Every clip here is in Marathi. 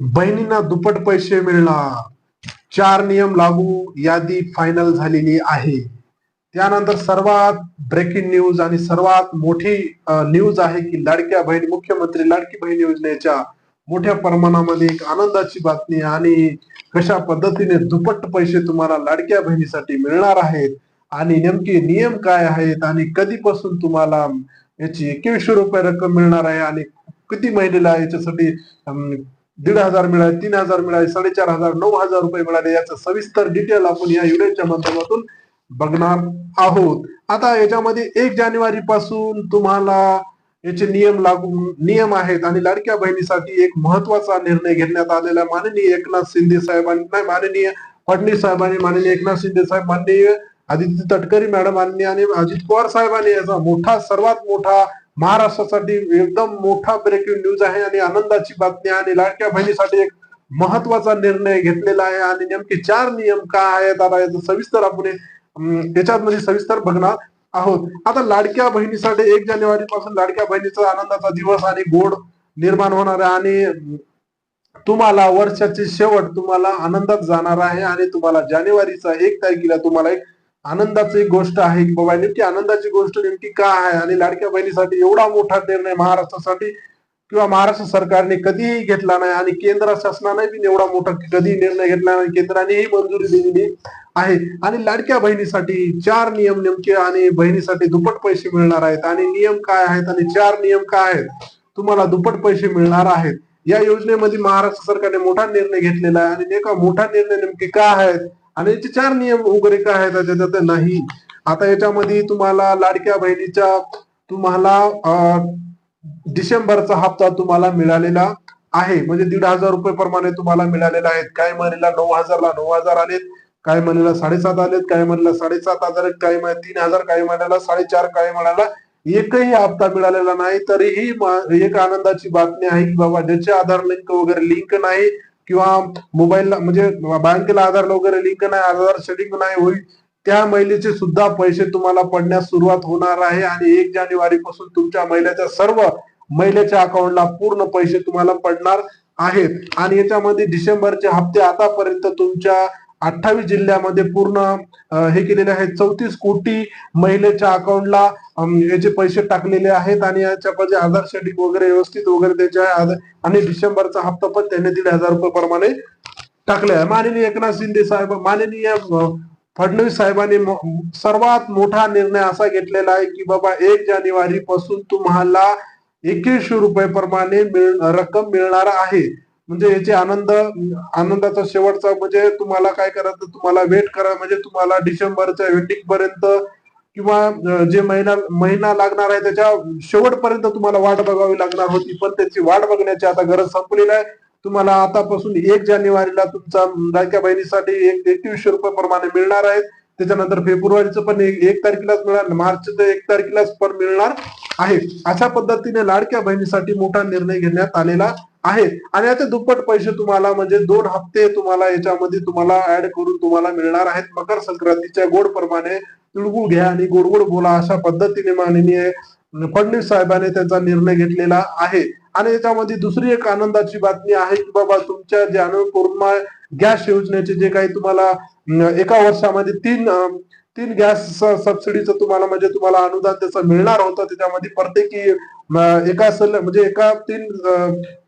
बहिणींना दुप्पट पैसे मिळणार. चार नियम लागू यादी फायनल झालेली आहे. त्यानंतर सर्वात ब्रेकिंग न्यूज आणि सर्वात मोठी न्यूज आहे की लाडक्या बहीण मुख्यमंत्री लाडकी बहीण योजनेच्या मोठ्या प्रमाणामध्ये एक आनंदाची बातमी आणि कशा पद्धतीने दुप्पट पैसे तुम्हाला लाडक्या बहिणीसाठी मिळणार आहेत आणि नेमके नियम काय आहेत आणि कधीपासून तुम्हाला याची एकवीसशे रुपये रक्कम मिळणार आहे आणि किती महिलेला याच्यासाठी अं, दीड हजार मिळाले तीन हजार मिळाले साडेचार हजार नऊ हजार रुपये मिळाले. याचं सविस्तर डिटेल आपण या व्हिडिओच्या माध्यमातून बघणार आहोत. आता याच्यामध्ये एक जानेवारी पासून तुम्हाला याचे नियम लागू नियम आहेत आणि लाडक्या बहिणीसाठी एक महत्त्वाचा निर्णय घेण्यात आलेला माननीय एकनाथ शिंदे साहेबांनी नाही माननीय फडणवीस साहेबांनी माननीय एकनाथ शिंदे साहेब माननीय आदित्य तटकरी मॅडम आणि अजित पवार साहेबांनी याचा मोठा सर्वात मोठा महाराष्ट्रासाठी एकदम मोठा ब्रेकिंग न्यूज आहे आणि आनंदाची बातमी आणि लाडक्या बहिणीसाठी एक महत्त्वाचा निर्णय घेतलेला आहे. आणि नेमके चार नियम काय आहेत? आता याचं सविस्तर आपण अं, याच्यामध्ये सविस्तर बघणार आहोत. आता लाडक्या बहिणीसाठी एक जानेवारी पासून लाडक्या बहिणीचा आनंदाचा दिवस आणि गोड निर्माण होणार आहे. आणि तुम्हाला वर्षाचे शेवट तुम्हाला आनंदात जाणार आहे. आणि तुम्हाला जानेवारीचा एक तारखेला तुम्हाला एक आनंदाची गोष्ट आहे की बाबा नेमकी आनंदाची गोष्ट नेमकी का आहे? आणि लाडक्या बहिणीसाठी एवढा मोठा निर्णय महाराष्ट्रासाठी किंवा महाराष्ट्र सरकारने कधीही घेतला नाही आणि केंद्र शासनाने बी एवढा मोठा कधी निर्णय घेतला नाही. केंद्रानेही मंजुरी दिलेली आहे. आणि लाडक्या बहिणीसाठी चार नियम नेमके आणि बहिणीसाठी दुप्पट पैसे मिळणार आहेत. आणि नियम काय आहेत आणि चार नियम काय आहेत? तुम्हाला दुप्पट पैसे मिळणार आहेत. या योजनेमध्ये महाराष्ट्र सरकारने मोठा निर्णय घेतलेला आहे. आणि नेमका मोठा निर्णय नेमके काय आहेत? आणि याचे चार नियम वगैरे काय आहेत? त्याच्यात नाही. आता याच्यामध्ये तुम्हाला लाडक्या बहिणीच्या तुम्हाला डिसेंबरचा हप्ता तुम्हाला मिळालेला आहे. म्हणजे दीड हजार रुपये प्रमाणे तुम्हाला मिळालेला आहेत. काही महिन्याला नऊ हजारला नऊ हजार आलेत. काय महिन्याला साडेसात आलेत. काही महिन्याला साडेसात हजार काय काही तीन हजार. काही महिन्याला साडेचार. काही महिन्याला एकही हप्ता मिळालेला नाही. तरीही एक आनंदाची बातमी आहे की बाबा ज्याचे आधार लिंक वगैरे लिंक नाही किंवा मोबाईलला म्हणजे बँकेला आधार वगैरे लिंक नाही आधार शेडिंग नाही होईल त्या महिलेचे सुद्धा पैसे तुम्हाला पडण्यास सुरुवात होणार आहे आणि एक जानेवारी पासून तुमच्या महिलेच्या सर्व महिलेच्या अकाउंटला पूर्ण पैसे तुम्हाला पडणार आहेत. आणि याच्यामध्ये डिसेंबरचे हप्ते आतापर्यंत तुमच्या अठ्ठावीस जिल्ह्यामध्ये पूर्ण हे केलेले आहेत. चौतीस कोटी महिलेच्या अकाउंटला याचे पैसे टाकलेले आहेत आणि याच्यामध्ये आधार शेडिंग वगैरे व्यवस्थित वगैरे त्याचे आणि डिसेंबरचा हप्ता पण त्यांनी दीड हजार रुपये प्रमाणे टाकले आहे. माननीय एकनाथ शिंदे साहेब माननीय फडणवीस साहेबांनी सर्वात मोठा निर्णय असा घेतलेला आहे की बाबा एक जानेवारी पासून तुम्हाला एकवीसशे रुपये प्रमाणे मिळ रक्कम मिळणार आहे. म्हणजे याचे आनंद आनंदाचा शेवटचा म्हणजे तुम्हाला काय करायचं तुम्हाला वेट करा. म्हणजे तुम्हाला डिसेंबरच्या एंडिंग पर्यंत किंवा जे महिना महिना लागणार आहे त्याच्या शेवटपर्यंत तुम्हाला वाट बघावी लागणार होती. पण त्याची वाट बघण्याची आता गरज संपलेली आहे. तुम्हाला आतापासून एक जानेवारीला तुमचा लाडक्या बहिणीसाठी एक एकवीसशे रुपये प्रमाणे मिळणार आहेत. त्याच्यानंतर फेब्रुवारीचं पण एक एक तारखेलाच मिळणार. मार्चचं एक तारखेलाच पण मिळणार. आहे. अशा पद्धतीने लाडक्या बहिणीसाठी मोठा निर्णय घेण्यात आलेला आहे. आणि याचे दुप्पट पैसे तुम्हाला म्हणजे दोन हप्ते तुम्हाला याच्यामध्ये तुम्हाला ऍड करून तुम्हाला मिळणार आहेत. मकर संक्रांतीच्या गोड प्रमाणे तिळगुळ घ्या आणि गोड गोड बोला अशा पद्धतीने माननीय फडणवीस साहेबांनी त्यांचा निर्णय घेतलेला आहे. आणि याच्यामध्ये दुसरी एक आनंदाची बातमी आहे की बाबा तुमच्या जे अन्नपूर्णा गॅस योजनेचे जे काही तुम्हाला एका वर्षामध्ये तीन तीन गॅस सबसिडीचं तुम्हाला म्हणजे तुम्हाला अनुदान त्याचं मिळणार होतं त्याच्यामध्ये प्रत्येकी एका सिलेंडर म्हणजे एका तीन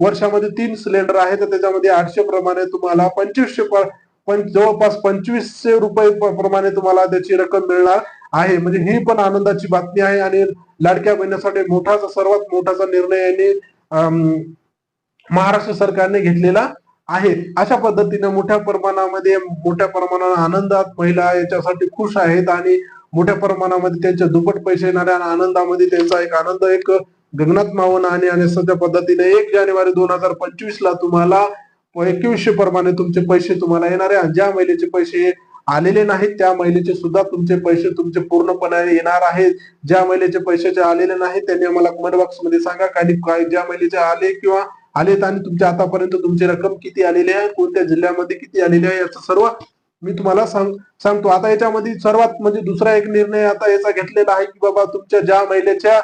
वर्षामध्ये तीन सिलेंडर आहे तर त्याच्यामध्ये आठशे प्रमाणे तुम्हाला पंचवीसशे पण जवळपास पंचवीसशे रुपये प्रमाणे तुम्हाला त्याची रक्कम मिळणार आहे. म्हणजे ही पण आनंदाची बातमी आहे आणि लाडक्या बहिणीसाठी मोठाचा सर्वात मोठाचा निर्णय यांनी महाराष्ट्र सरकारने घेतलेला आहे अशा पद्धतीने मोठ्या प्रमाणामध्ये मोठ्या प्रमाणात आनंदात महिला याच्यासाठी खुश आहेत आणि मोठ्या प्रमाणामध्ये त्यांचे दुप्पट पैसे येणाऱ्या आणि आनंदामध्ये त्यांचा एक आनंद एक गगनात मावून आणि आणि सध्या पद्धतीने एक जानेवारी दोन हजार पंचवीस ला तुम्हाला एकवीसशे प्रमाणे तुमचे पैसे तुम्हाला येणार आहे. आणि ज्या महिलेचे पैसे आलेले नाहीत त्या महिलेचे सुद्धा तुमचे पैसे तुमचे पूर्णपणे येणार आहेत. ज्या महिलेचे पैशाचे आलेले नाहीत त्यांनी आम्हाला कमेंट बॉक्समध्ये सांगा. काही काय ज्या महिलेचे आले किंवा आलेत आणि तुमच्या आतापर्यंत तुमची रक्कम किती आलेली आहे? कोणत्या जिल्ह्यामध्ये किती आलेली आहे? याचं सर्व मी तुम्हाला सांग सांगतो. आता याच्यामध्ये सर्वात म्हणजे दुसरा एक निर्णय आता याचा घेतलेला आहे की बाबा तुमच्या ज्या महिलेच्या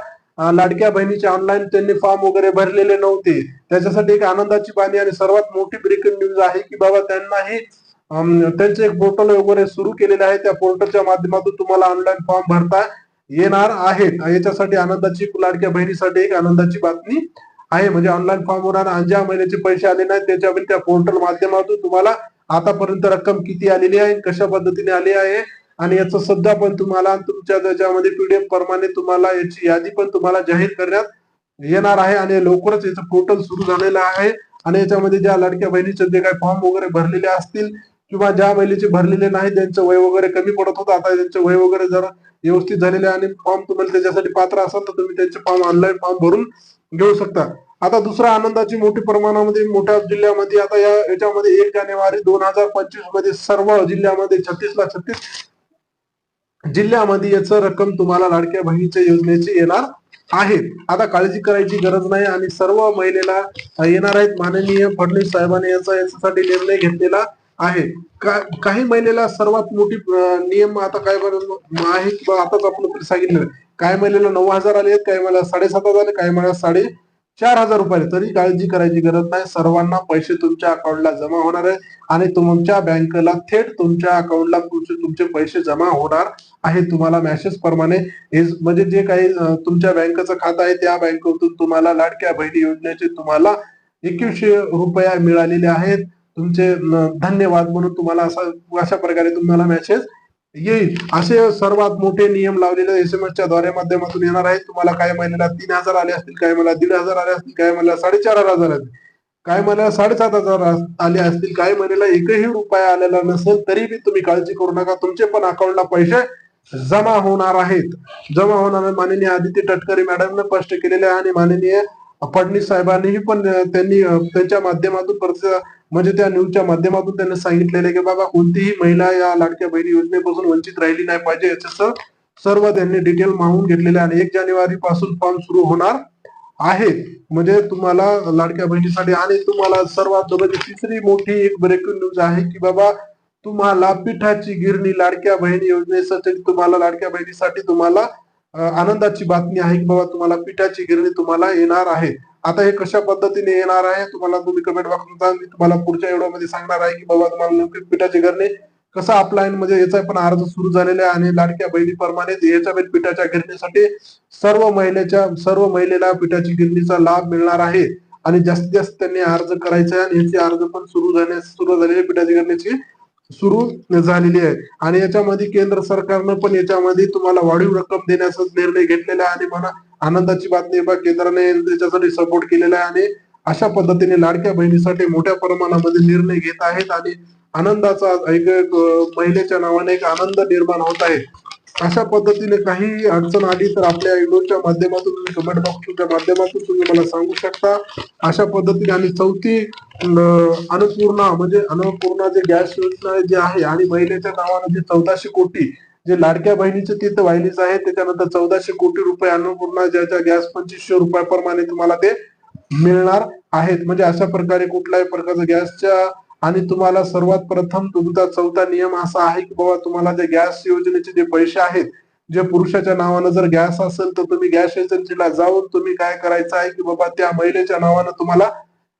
लाडक्या बहिणीचे ऑनलाईन त्यांनी फॉर्म वगैरे भरलेले नव्हते. त्याच्यासाठी एक आनंदाची बाणी आणि सर्वात मोठी ब्रेकिंग न्यूज आहे की बाबा त्यांनाही त्यांचे एक पोर्टल वगैरे सुरू केलेले आहे. त्या पोर्टलच्या माध्यमातून तुम्हाला ऑनलाईन फॉर्म भरता येणार आहेत. याच्यासाठी आनंदाची लाडक्या बहिणीसाठी एक आनंदाची बातमी आहे. म्हणजे ऑनलाईन फॉर्म होणार आणि ज्या महिन्याचे पैसे आले नाही त्याच्यावर त्या पोर्टल माध्यमातून तुम्हाला आतापर्यंत रक्कम किती आलेली आहे कशा पद्धतीने आली आहे आणि याचं सध्या पण तुम्हाला तुमच्या त्याच्यामध्ये पीडीएफ प्रमाणे तुम्हाला याची यादी पण तुम्हाला जाहीर करण्यात येणार आहे आणि लवकरच याचं पोर्टल सुरू झालेलं आहे. आणि याच्यामध्ये ज्या लाडक्या बहिणीचे जे काही फॉर्म वगैरे भरलेले असतील किंवा ज्या महिलेचे भरलेले नाही त्यांचं वय वगैरे कमी पडत होतं. आता त्यांचं वय वगैरे जर व्यवस्थित झालेले आहे आणि फॉर्म तुम्हाला त्याच्यासाठी पात्र असाल तर तुम्ही त्यांचे फॉर्म ऑनलाईन फॉर्म भरून घेऊ शकता. आता दुसरा आनंदाची मोठी प्रमाणामध्ये मोठ्या जिल्ह्यामध्ये आता या याच्यामध्ये एक जानेवारी दोन हजार पंचवीसमध्ये सर्व जिल्ह्यामध्ये छत्तीस ला छत्तीस जिल्ह्यामध्ये याचं रक्कम तुम्हाला लाडक्या बहिणीच्या योजनेची येणार आहे. आता काळजी करायची गरज नाही आणि सर्व महिलेला येणार आहेत माननीय फडणवीस साहेबांनी याचा याच्यासाठी निर्णय घेतलेला आहे. का- काही महिलेला सर्वात मोठी नियम आता काय आहे किंवा आताच आपण सांगितलं. काही महिलेला नऊ हजार आले आहेत काही महिला साडेसात हजार आले काही महिला साडे चार हजार रुपये तरी काळजी करायची गरज नाही. सर्वांना पैसे तुमच्या अकाउंटला जमा होणार आहे आणि तुमच्या बँकेला थेट तुमच्या अकाउंटला तुमचे तुमचे पैसे जमा होणार आहे. तुम्हाला मॅसेज प्रमाणे हे म्हणजे जे काही तुमच्या बँकेचं खातं आहे त्या बँकेतून तुम्हाला लाडक्या बहिणी योजनेचे तुम्हाला एकवीसशे रुपया मिळालेले आहेत. तुमचे धन्यवाद म्हणून तुम्हाला असा अशा प्रकारे तुम्हाला मेसेज येईल. असे सर्वात मोठे नियम लावलेले एस एम एसच्या द्वारे माध्यमातून येणार आहेत. तुम्हाला काही महिन्याला तीन हजार आले असतील काय मला दीड हजार आले असतील काय मला साडेचार हजार आले काय महिन्याला साडेसात हजार आले असतील काही महिन्याला एकही रुपया आलेला नसेल तरी बी तुम्ही काळजी करू नका. तुमचे पण अकाउंटला पैसे जमा होणार आहेत. जमा होणार माननीय आदित्य तटकरे मॅडमने स्पष्ट केलेले आहे आणि माननीय फडणवीस साहेबांनीही पण त्यांनी त्यांच्या माध्यमातून म्हणजे त्या न्यूजच्या माध्यमातून त्यांनी सांगितलेले की बाबा कोणतीही महिला या लाडक्या बहिणी योजनेपासून वंचित राहिली नाही पाहिजे. याचं सर्व त्यांनी डिटेल मागून घेतलेले आणि एक जानेवारी पासून फॉर्म सुरू होणार आहे. म्हणजे तुम्हाला लाडक्या बहिणीसाठी आणि तुम्हाला सर्वात जवळची तिसरी मोठी एक ब्रेकिंग न्यूज आहे की बाबा तुम्हाला पिठाची गिरणी लाडक्या बहिणी योजनेसाठी तुम्हाला लाडक्या बहिणीसाठी तुम्हाला आनंदाची बातमी आहे की बाबा तुम्हाला पिठाची गिरणी तुम्हाला येणार आहे. आता हे कशा पद्धतीने येणार आहे? तुम्हाला तुम्ही कमेंट बॉक्समध्ये मी तुम्हाला पुढच्या व्हिडिओमध्ये सांगणार आहे की बाबा तुम्हाला नेमकी पिठाची गिरणी कसा ऑफलाईन म्हणजे याचा पण अर्ज सुरू झालेला आहे आणि लाडक्या बहिणीप्रमाणे याच्या पण पिठाच्या गिरणीसाठी सर्व महिलेच्या सर्व महिलेला पिठाची गिरणीचा लाभ मिळणार आहे. आणि जास्तीत जास्त त्यांनी अर्ज करायचा आहे आणि याचे अर्ज पण सुरू झाले सुरू झालेले पिठाची गिरणीची सुरू झालेली आहे. आणि याच्यामध्ये केंद्र सरकारनं पण याच्यामध्ये तुम्हाला वाढीव रक्कम देण्याचा निर्णय घेतलेला आहे. आणि मला आनंदाची बातमी बा केंद्राने त्याच्यासाठी सपोर्ट केलेला आहे. आणि अशा पद्धतीने लाडक्या बहिणीसाठी मोठ्या प्रमाणामध्ये निर्णय घेत आहेत. आणि आनंदाचा एक महिलेच्या नावाने एक आनंद निर्माण होत आहे. अशा पद्धतीने काही अडचण आली तर आपल्या व्हिडिओच्या माध्यमातून तुम्ही कमेंट बॉक्सच्या माध्यमातून तुम्ही मला सांगू शकता. अशा पद्धतीने आणि चौथी अन्नपूर्णा म्हणजे अन्नपूर्णा जे गॅस योजना जे आहे आणि महिलेच्या नावानं जे चौदाशे कोटी जे लाडक्या बहिणीचे तिथं वाहिलीच आहे त्याच्यानंतर चौदाशे कोटी रुपये अन्नपूर्णा ज्याच्या गॅस पंचवीसशे रुपयाप्रमाणे तुम्हाला ते मिळणार आहेत. म्हणजे अशा प्रकारे कुठल्याही प्रकारचं गॅसच्या आणि तुम्हाला सर्वात प्रथम तुमचा चौथा नियम असा आहे की बाबा तुम्हाला जे गॅस योजनेचे जे पैसे आहेत जे पुरुषाच्या नावानं जर गॅस असेल तर तुम्ही गॅस एजन्सीला जाऊन तुम्ही काय करायचं आहे की बाबा त्या महिलेच्या नावानं तुम्हाला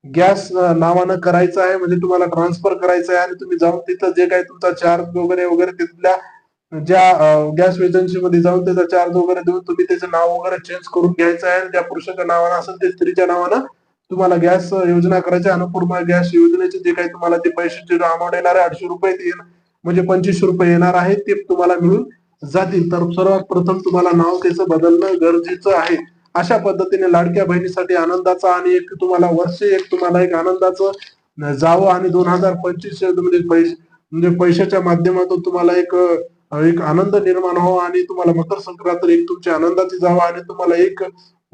गॅस नावानं करायचं आहे म्हणजे तुम्हाला ट्रान्सफर करायचं आहे आणि तुम्ही जाऊन तिथं जे काही तुमचा चार्ज वगैरे वगैरे तिथल्या ज्या गॅस एजन्सीमध्ये जाऊन त्याचा चार्ज वगैरे देऊन तुम्ही त्याचं नाव वगैरे चेंज करून घ्यायचं आहे आणि त्या पुरुषाच्या नावानं असेल ते स्त्रीच्या नावानं तुम्हाला गॅस योजना करायची अनुपूर्ण गॅस योजनेचे जे काही तुम्हाला ते पैशाचे अमाऊंट येणार आहे आठशे रुपये ते येणार- म्हणजे पंचवीसशे रुपये येणार आहे ते तुम्हाला मिळून जातील. तर सर्वात प्रथम तुम्हाला नाव त्याचं बदलणं गरजेचं आहे. अशा पद्धतीने लाडक्या बहिणीसाठी आनंदाचा आणि एक तुम्हाला वर्ष एक तुम्हाला एक आनंदाचं जावं आणि दोन हजार पंचवीस म्हणजे पैसे म्हणजे पैशाच्या माध्यमातून तुम्हाला एक एक आनंद निर्माण व्हावा आणि तुम्हाला मकर संक्रांत एक तुमची आनंदाची जावं आणि तुम्हाला एक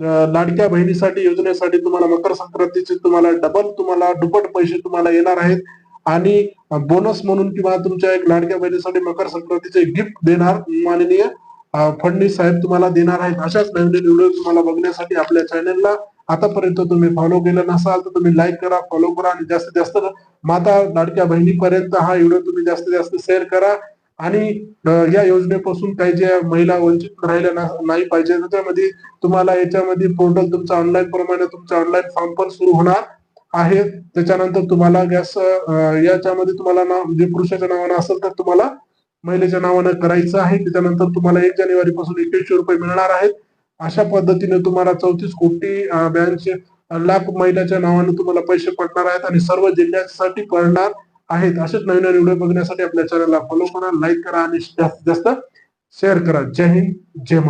लाडक्या बहिणीसाठी योजनेसाठी तुम्हाला मकर संक्रांतीचे तुम्हाला डबल तुम्हाला दुप्पट पैसे तुम्हाला येणार आहेत. आणि बोनस म्हणून किंवा तुमच्या एक लाडक्या बहिणीसाठी मकर संक्रांतीचे गिफ्ट देणार माननीय अं, फडणवीस साहेब तुम्हाला देणार आहेत. अशाच नवीन व्हिडिओ तुम्हाला बघण्यासाठी आपल्या चॅनलला आतापर्यंत तुम्ही फॉलो केलं नसाल तर तुम्ही लाईक करा फॉलो करा आणि जास्तीत जास्त माता लाडक्या बहिणीपर्यंत हा व्हिडिओ तुम्ही जास्तीत जास्त शेअर करा. आणि या योजनेपासून काही ज्या महिला वंचित राहिल्या नाही पाहिजे त्याच्यामध्ये तुम्हाला याच्यामध्ये पोर्टल तुमचं ऑनलाईन प्रमाणे तुमचं ऑनलाईन फॉर्म पण सुरू होणार आहे. त्याच्यानंतर तुम्हाला गॅस याच्यामध्ये तुम्हाला नाव जे पुरुषाच्या नावानं असेल तर तुम्हाला महिलेच्या नावानं करायचं आहे. त्याच्यानंतर तुम्हाला एक जानेवारी पासून एकवीसशे रुपये मिळणार आहेत. अशा पद्धतीने तुम्हाला चौतीस कोटी ब्याऐंशी लाख महिलाच्या नावानं तुम्हाला पैसे पडणार आहेत आणि सर्व जिल्ह्यांसाठी पडणार. आहेत. असेच नवीन नवीन व्हिडिओ बघण्यासाठी आपल्या चॅनलला फॉलो करा लाईक करा आणि जास्तीत जास्त शेअर करा. जय हिंद जय महाराष्ट्र.